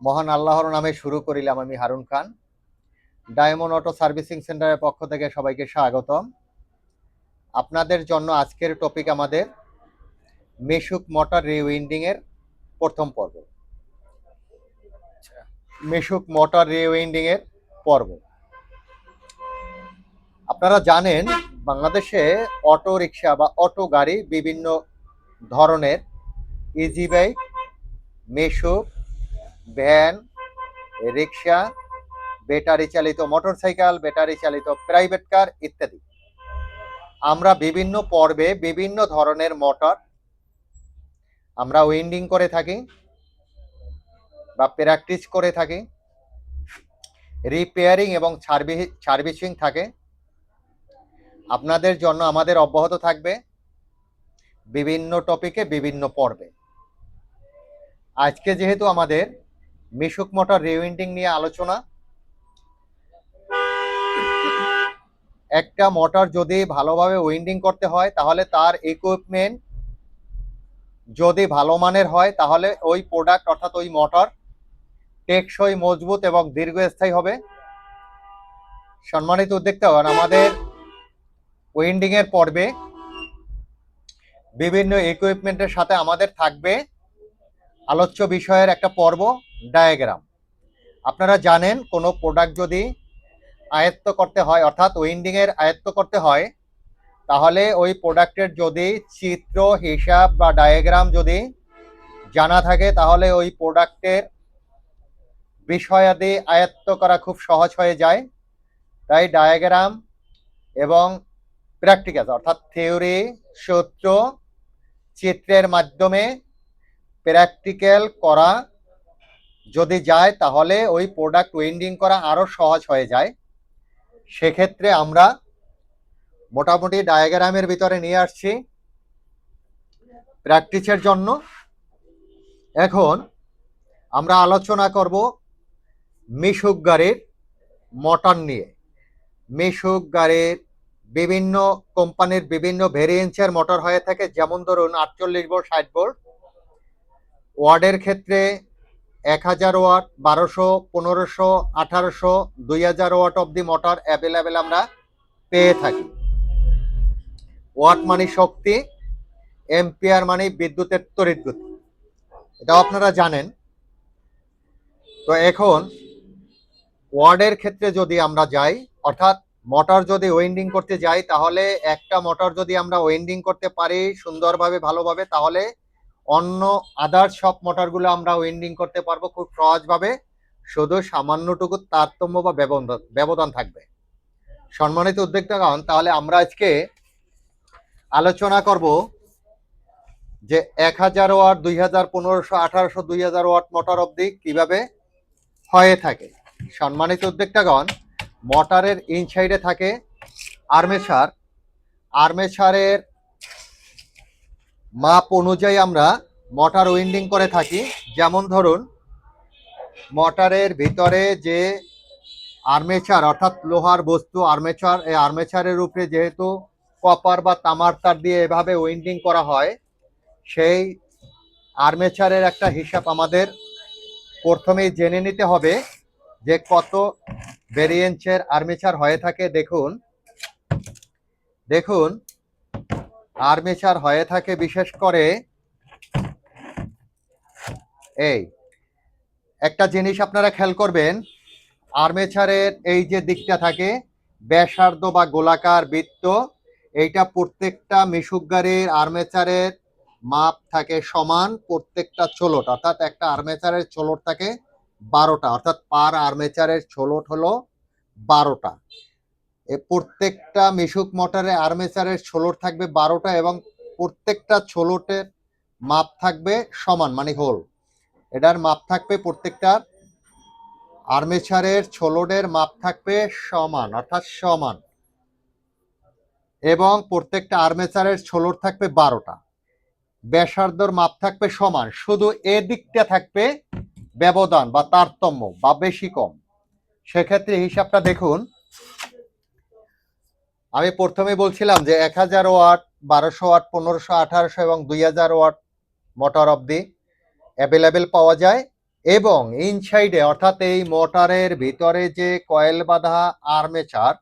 মহান আল্লাহর নামে শুরু করিলাম আমি Harun Khan. Diamond auto servicing সেন্টারের পক্ষ থেকে সবাইকে স্বাগতম। আপনাদের জন্য আজকের টপিক আমাদের মেশুক মোটর রিউইন্ডিং এর প্রথম পর্ব। মেশুক মোটর রিউইন্ডিং এর পর্ব। আপনারা জানেন, বাংলাদেশে অটো রিক্সা বা অটো গাড়ি বিভিন্ন ধরনের ইজি বাইক মেশুক ভ্যান, রিক্সা, ব্যাটারি চালিত মোটরসাইকেল, ব্যাটারি চালিত প্রাইভেট কার ইত্যাদি। আমরা বিভিন্ন পর্বে বিভিন্ন ধরনের মোটর আমরা উইন্ডিং করে থাকি বা প্র্যাকটিস করে থাকি। রিপেয়ারিং এবং সার্ভিসিং থাকে। আপনাদের জন্য আমাদের অব্যাহত থাকবে বিভিন্ন টপিকে বিভিন্ন পর্বে। আজকে যেহেতু আমাদের মিশুক মোটর রিউইন্ডিং নিয়ে আলোচনা। একটা মোটর যদি ভালোভাবে উইন্ডিং করতে হয়, তাহলে তার ইকুইপমেন্ট যদি ভালো মানের হয়, তাহলে ওই প্রোডাক্ট অর্থাৎ ওই মোটর টেকসই, মজবুত এবং দীর্ঘস্থায়ী হবে। সম্মানিত উদ্যোক্তাগণ আমাদের উইন্ডিং এর পর্বে বিভিন্ন ইকুইপমেন্টের সাথে আমাদের থাকবে। আলোচ্য বিষয়ের একটা পর্ব ডায়াগ্রাম আপনারা জানেন, কোনো প্রোডাক্ট যদি আয়ত্ত করতে হয়, অর্থাৎ উইন্ডিং এর আয়ত্ত করতে হয়, তাহলে ওই প্রোডাক্টের যদি চিত্র, হিসাব বা ডায়াগ্রাম যদি জানা থাকে, তাহলে ওই প্রোডাক্টের বিষয়াদি আয়ত্ত করা খুব সহজ হয়ে যায়। তাই ডায়াগ্রাম এবং প্র্যাকটিক্যাল অর্থাৎ থিওরি সূত্র, চিত্রের মাধ্যমে প্র্যাকটিক্যাল করা যদি যায়, তাহলে ওই প্রোডাক্ট ওয়েন্ডিং করা আরও সহজ হয়ে যায়। সেক্ষেত্রে আমরা মোটামুটি ডায়াগ্রামের ভিতরে নিয়ে আসছি। প্র্যাকটিসের জন্য। এখন আমরা আলোচনা করব মিশুক গাড়ির মোটর নিয়ে। মিশুক গাড়ির বিভিন্ন কোম্পানির বিভিন্ন ভেরিয়েন্সের মোটর হয়ে থাকে, যেমন ধরুন আটচল্লিশ ভোল্ট ষাট ভোল্ট ওয়ার্ডের ক্ষেত্রে এক হাজার ওয়াট বারোশো, পনেরোশো, আঠারোশো, দুই হাজার ওয়াট অব্দি মোটর অ্যাভেলেবেল আমরা পেয়ে থাকি। ওয়াট মানে শক্তি এম্পিয়ার মানে বিদ্যুতের তড়িৎ গতি। এটাও আপনারা জানেন। তো এখন ওয়ার্ডের ক্ষেত্রে যদি আমরা যাই, অর্থাৎ মোটর যদি ওয়েন্ডিং করতে যাই, তাহলে একটা মোটর যদি আমরা ওয়েন্ডিং করতে পারি সুন্দরভাবে, ভালোভাবে, তাহলে অন্য আদার সব মোটরগুলো আমরা ওয়েন্ডিং করতে পারব খুব সহজভাবে। শুধু সামান্যটুকু তারতম্য বা ব্যবধান থাকবে। সম্মানিত উদ্যোক্তাগণ, তাহলে আমরা আজকে আলোচনা করব যে এক হাজার ওয়াট, দুই হাজার পনেরোশো, আঠারোশো, দুই হাজার ওয়াট মোটর অবধি কীভাবে হয়ে থাকে। সম্মানিত উদ্যোক্তাগণ মোটরের ইনসাইডে থাকে আর্মেচার আর্মেচারের মাপ অনুযায়ী আমরা মোটর উইন্ডিং করে থাকি। যেমন ধরুন, মোটরের ভিতরে যে আর্মেচার, অর্থাৎ লোহার বস্তু, আর্মেচার, এই আর্মেচারের উপরে যেহেতু কপার বা তামার তার দিয়ে এভাবে উইন্ডিং করা হয়, সেই আর্মেচারের একটা হিসাব আমাদের প্রথমেই জেনে নিতে হবে যে কত ভেরিয়েন্সের আর্মেচার হয়ে থাকে। দেখুন দেখুন আর্মেচার হয়ে থাকে বিশেষ করে এই একটা জিনিস আপনারা খেয়াল করবেন আর্মেচারের এই যে দিকটা থাকে, ব্যাসার্ধ বা গোলাকার বৃত্ত, এইটা প্রত্যেকটা মিশুক গাড়ির আর্মেচারের মাপ থাকে সমান প্রত্যেকটা চোলট, অর্থাৎ একটা আর্মেচারের চোলট থাকে বারোটা, অর্থাৎ পার আর্মেচারের চোলট হলো বারোটা। প্রত্যেকটা মিশুক মোটরে আর্মেচারের ছোলট থাকবে বারোটা এবং প্রত্যেকটা ছোলটের মাপ থাকবে সমান মানে হোল। এটার মাপ থাকবে প্রত্যেকটার আর্মেচারের ছোলটের মাপ থাকবে সমান, অর্থাৎ সমান। এবং প্রত্যেকটা আর্মেচারের ছোলট থাকবে বারোটা। ব্যাসার্ধর মাপ থাকবে সমান, শুধু এদিকটা থাকবে ব্যবধান বা তারতম্য বা বেশি কম। সেক্ষেত্রে হিসাবটা দেখুন আমি প্রথমে বলছিলাম যে এক হাজার ওয়াট, বারোশো ওয়াট, পনেরোশো, আঠারোশো এবং দুই হাজার ওয়াট মোটর অবধি অ্যাভেলেবেল পাওয়া যায় এবং ইনসাইডে, অর্থাৎ এই মোটরের ভিতরে যে কয়েল বাঁধা আর্মেচার,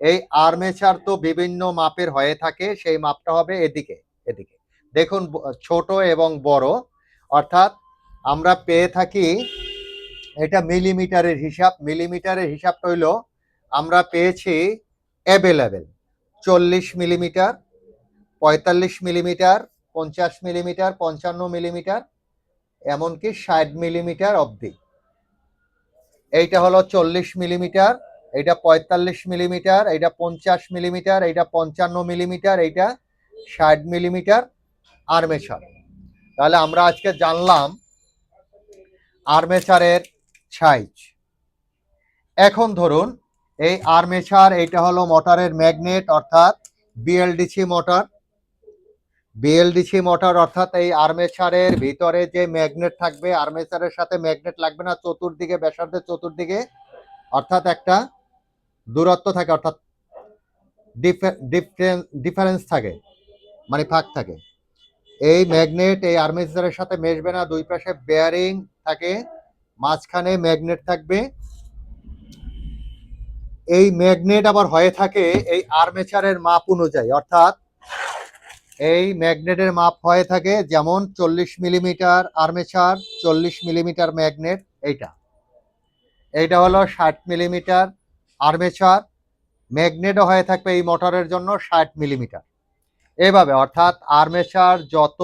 এই আর্মেচার তো বিভিন্ন মাপের হয়ে থাকে, সেই মাপটা হবে এদিকে এদিকে। দেখুন ছোট এবং বড়, অর্থাৎ আমরা পেয়ে থাকি, এটা মিলিমিটারের হিসাব, মিলিমিটারের হিসাবটা হইল আমরা পেয়েছি অ্যাভেলেবেল। চল্লিশ মিলিমিটার, পঁয়তাল্লিশ মিলিমিটার, পঞ্চাশ মিলিমিটার, পঞ্চান্ন মিলিমিটার, এমনকি ষাট মিলিমিটার অবধি। এইটা হলো চল্লিশ মিলিমিটার, এইটা পঁয়তাল্লিশ মিলিমিটার, এইটা পঞ্চাশ মিলিমিটার, এইটা পঞ্চান্ন মিলিমিটার, এইটা ষাট মিলিমিটার আর্মেচার। তাহলে আমরা আজকে জানলাম আর্মেচারের সাইজ। এখন ধরুন এই আর্মেচার এইটা হলো মোটরের ম্যাগনেট, অর্থাৎ বিএলডিসি মোটর। বিএলডিসি মোটর, অর্থাৎ এই আর্মেচারের ভিতরে যে ম্যাগনেট থাকবে আর্মেচারের সাথে ম্যাগনেট লাগবে না, চতুর্দিকে, ব্যাসার্ধের চতুর্দিকে, অর্থাৎ একটা দূরত্ব থাকে, অর্থাৎ ডিফারেন্স থাকে মানে ফাঁক থাকে। এই ম্যাগনেট, এই আর্মেচারের সাথে মেশবে না, দুই পাশে বেয়ারিং থাকে, মাঝখানে ম্যাগনেট থাকবে এই ম্যাগনেট আবার হয়ে থাকে এই আর্মেচারের মাপ অনুযায়ী। অর্থাৎ এই ম্যাগনেটের মাপ হয়ে থাকে যেমন চল্লিশ মিলিমিটার আর্মেচার, চল্লিশ মিলিমিটার ম্যাগনেট, এইটা। এইটা হলো ষাট মিলিমিটার আর্মেচার। ম্যাগনেটও হয়ে থাকবে এই মোটরের জন্য ষাট মিলিমিটার। এভাবে, অর্থাৎ আর্মেচার যত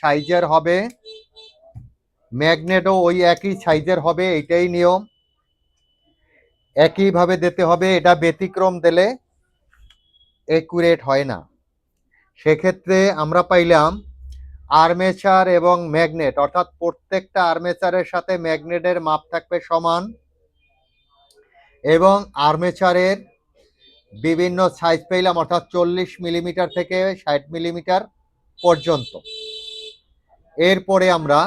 সাইজের হবে, ম্যাগনেটও ওই একই সাইজের হবে, এইটাই নিয়ম। একইভাবে দিতে হবে, এটা ব্যতিক্রম দিলে একুরেট হয় না। সেক্ষেত্রে আমরা পাইলাম আর্মেচার এবং ম্যাগনেট অর্থাৎ প্রত্যেকটা আর্মেচারের সাথে ম্যাগনেটের মাপ থাকবে সমান এবং আর্মেচারের বিভিন্ন সাইজ পেলাম অর্থাৎ চল্লিশ মিলিমিটার থেকে ষাট মিলিমিটার পর্যন্ত। এরপরে আমরা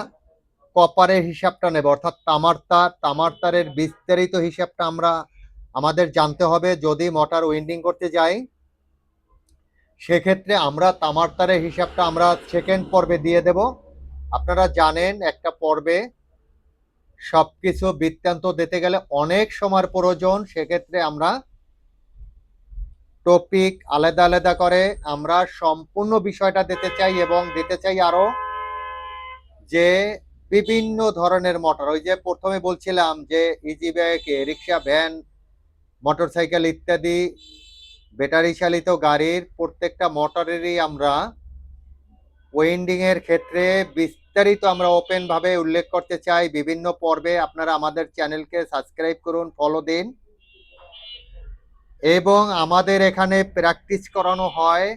কপারের হিসাবটা নেব। অর্থাৎ তামার তার তামার তারের বিস্তারিত হিসাবটা আমরা, আমাদের জানতে হবে যদি মোটর উইন্ডিং করতে যাই। সেক্ষেত্রে আমরা তামার তারের হিসাবটা আমরা সেকেন্ড পর্বে দিয়ে দেব। আপনারা জানেন একটা পর্বে সব কিছু বৃত্তান্ত দিতে গেলে অনেক সময়ের প্রয়োজন। সেক্ষেত্রে আমরা টপিক আলাদা আলাদা করে আমরা সম্পূর্ণ বিষয়টা দিতে চাই এবং দিতে চাই আরও যে বিভিন্ন ধরনের মোটর ওই যে প্রথমে বলছিলাম যে ইজি বাইক রিক্সা ভ্যান মোটরসাইকেল ইত্যাদি ব্যাটারি চালিত গাড়ির প্রত্যেকটা মোটরেরই আমরা ওয়েন্ডিং এর ক্ষেত্রে বিস্তারিত আমরা ওপেন ভাবে উল্লেখ করতে চাই। বিভিন্ন পর্বে আপনারা আমাদের চ্যানেলকে সাবস্ক্রাইব করুন ফলো দিন। এবং আমাদের এখানে প্র্যাকটিস করানো হয়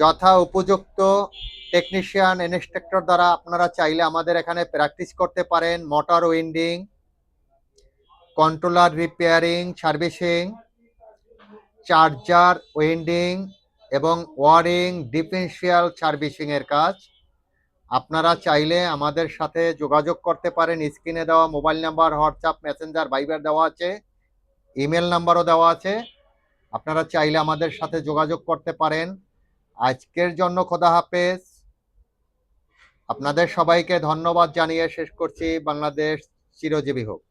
যথা উপযুক্ত টেকনিশিয়ান ইনস্ট্রাক্টর দ্বারা আপনারা চাইলে আমাদের এখানে প্র্যাকটিস করতে পারেন। Motor winding controller repairing servicing charger winding এবং ওয়ারিং ডিফেন্সিয়াল সার্ভিসিং এর কাজ। আপনারা চাইলে আমাদের সাথে যোগাযোগ করতে পারেন। স্ক্রিনে দেওয়া মোবাইল নাম্বার হোয়াটসঅ্যাপ মেসেঞ্জার ভাইবার দেওয়া আছে। ইমেল নাম্বারও দেওয়া আছে। আপনারা চাইলে আমাদের সাথে যোগাযোগ করতে পারেন। আজকের জন্য খোদা হাফেজ। আপনাদের সবাইকে ধন্যবাদ জানিয়ে শেষ করছি। বাংলাদেশ চিরজীবী হোক।